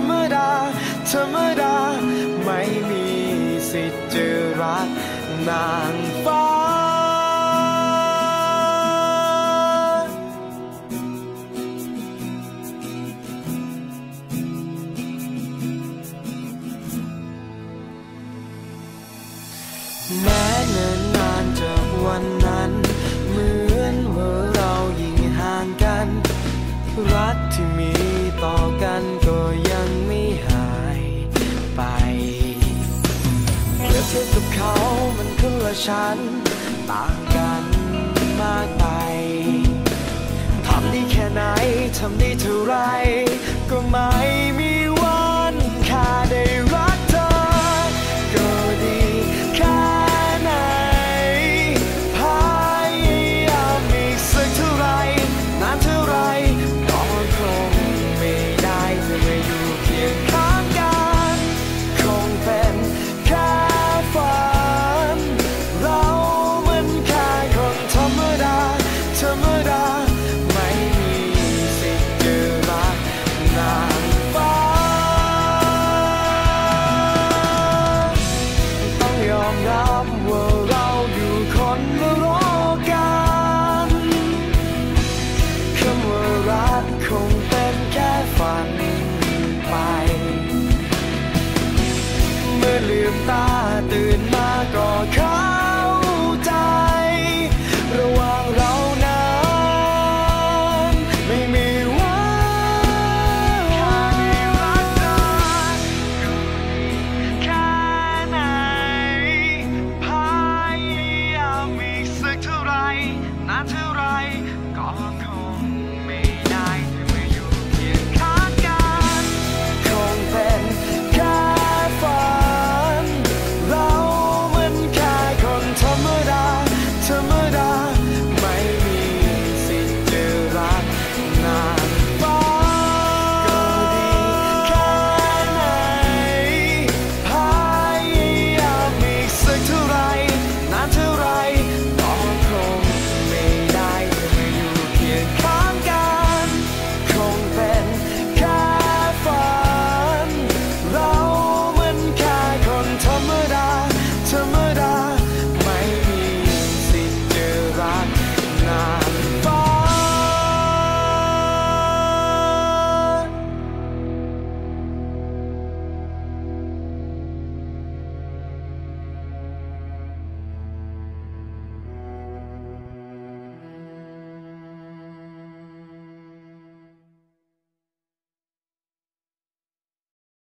รรมดา ธรรมดา ไม่มีสิทธิ์จะรักนางฟ้า แม้เนิ่นนานจากวันนั้น ฉัน ต่างกันมากไปทำได้แค่ไหน ทำได้เท่าไร ก็ไม่มี ลืมตาตื่นมาก็ค้า